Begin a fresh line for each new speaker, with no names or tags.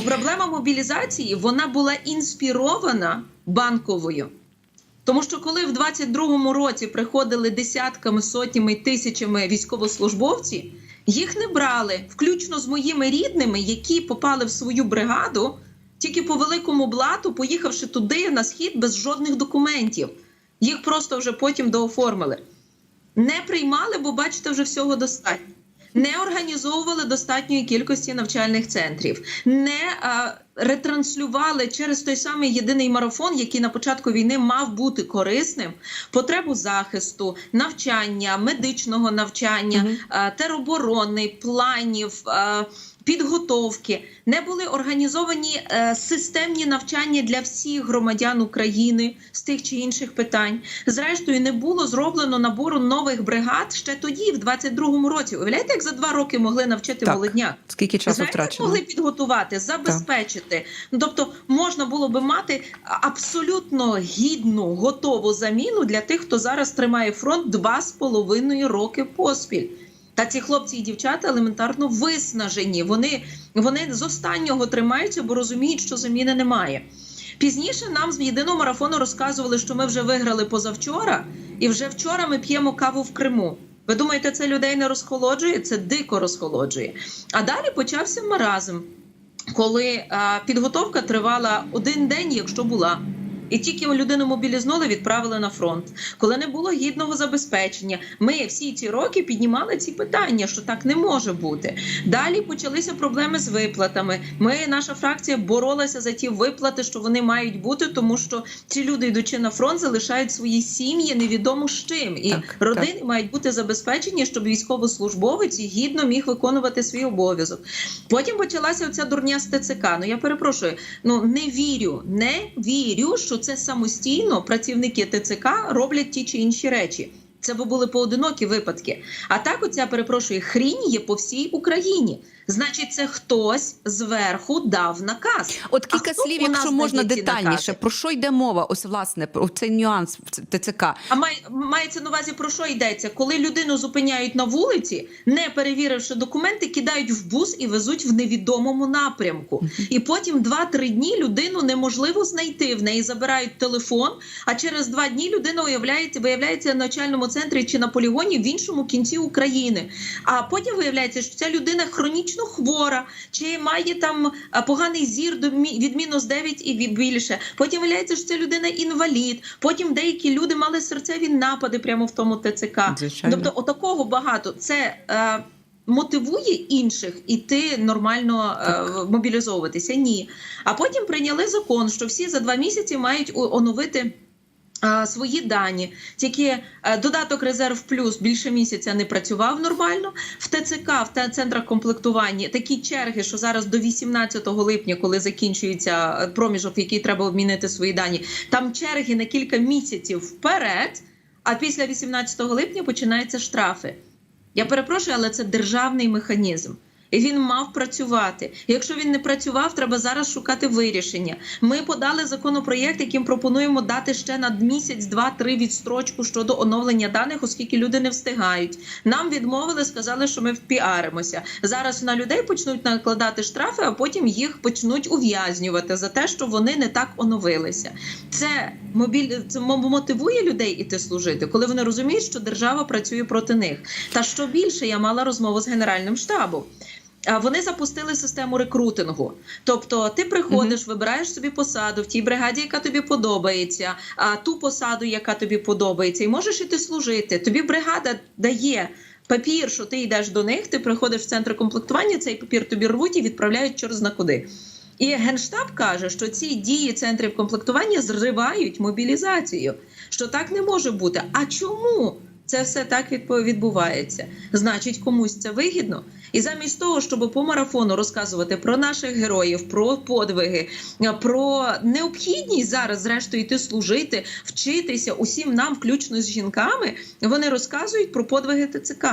Проблема мобілізації вона була інспірована банковою. Тому що коли в 22-му році приходили десятками, сотнями, тисячами військовослужбовців, їх не брали, включно з моїми рідними, які попали в свою бригаду тільки по великому блату, поїхавши туди на схід без жодних документів. Їх просто вже потім дооформили. Не приймали, бо бачите, вже всього достатньо. Не організовували достатньої кількості навчальних центрів, не а, ретранслювали через той самий єдиний марафон, який на початку війни мав бути корисним, потребу захисту, навчання, медичного навчання, а, тероборони, планів. Підготовки не були організовані е, системні навчання для всіх громадян України з тих чи інших питань. Зрештою, не було зроблено набору нових бригад ще тоді, в 22-му році. Уявляєте, як за два роки могли навчити
Так.
молодняк?
Скільки часу
Знаєте,
втрачено?
могли підготувати, забезпечити. Ну, тобто можна було би мати абсолютно гідну, готову заміну для тих, хто зараз тримає фронт два з половиною роки поспіль. Та ці хлопці і дівчата елементарно виснажені. Вони, вони з останнього тримаються, бо розуміють, що заміни немає. Пізніше нам з єдиного марафону розказували, що ми вже виграли позавчора, і вже вчора ми п'ємо каву в Криму. Ви думаєте, це людей не розхолоджує? Це дико розхолоджує. А далі почався маразм, коли підготовка тривала один день, якщо була. І тільки людину мобілізнули, відправили на фронт. Коли не було гідного забезпечення, ми всі ці роки піднімали ці питання, що так не може бути. Далі почалися проблеми з виплатами. Ми, наша фракція, боролася за ті виплати, що вони мають бути, тому що ці люди, йдучи на фронт, залишають свої сім'ї невідомо з чим. І
Так,
родини мають бути забезпечені, щоб військовослужбовець гідно міг виконувати свій обов'язок. Потім почалася оця дурня з ТЦК. Ну я перепрошую, ну не вірю, не вірю, що це самостійно працівники ТЦК роблять ті чи інші речі. Це би були поодинокі випадки. А так, оця перепрошую, хрінь є по всій Україні. Значить, це хтось зверху дав наказ.
От кілька
хто
слів, якщо можна детальніше,
накази?
про що йде мова? Ось власне про цей нюанс в ТЦК.
А май, мається на увазі про що йдеться? Коли людину зупиняють на вулиці, не перевіривши документи, кидають в бус і везуть в невідомому напрямку. І потім 2-3 дні людину неможливо знайти. В неї забирають телефон. А через 2 дні людина уявляється, виявляється на навчальному центрі чи на полігоні в іншому кінці України. А потім виявляється, що ця людина хронічно хвора, чи має там поганий зір до від мінус 9 і більше. Потім виявляється, що ця людина інвалід. Потім деякі люди мали серцеві напади прямо в тому ТЦК.
Звичайно.
Тобто, отакого багато. Це е, мотивує інших іти нормально е, мобілізовуватися. Ні. А потім прийняли закон, що всі за два місяці мають оновити. Свої дані, тільки е, додаток резерв плюс більше місяця не працював нормально. В ТЦК, в центрах комплектування такі черги, що зараз до 18 липня, коли закінчується е, проміжок, який треба обмінити свої дані, там черги на кілька місяців вперед. А після 18 липня починаються штрафи. Я перепрошую, але це державний механізм. І він мав працювати. Якщо він не працював, треба зараз шукати вирішення. Ми подали законопроєкт, яким пропонуємо дати ще на місяць, два-три відстрочку щодо оновлення даних, оскільки люди не встигають. Нам відмовили, сказали, що ми впіаримося. Зараз на людей почнуть накладати штрафи, а потім їх почнуть ув'язнювати за те, що вони не так оновилися. Це мобіль це мотивує людей іти служити, коли вони розуміють, що держава працює проти них. Та що більше, я мала розмову з генеральним штабом. А Вони запустили систему рекрутингу. Тобто, ти приходиш, вибираєш собі посаду в тій бригаді, яка тобі подобається, а ту посаду, яка тобі подобається, і можеш іти служити. Тобі бригада дає. Папір, що ти йдеш до них, ти приходиш в центр комплектування, цей папір тобі рвуть і відправляють через на куди. І генштаб каже, що ці дії центрів комплектування зривають мобілізацію. Що так не може бути. А чому це все так відбувається? Значить, комусь це вигідно. І замість того, щоб по марафону розказувати про наших героїв, про подвиги, про необхідність зараз, зрештою, йти служити, вчитися усім нам, включно з жінками, вони розказують про подвиги ТЦК.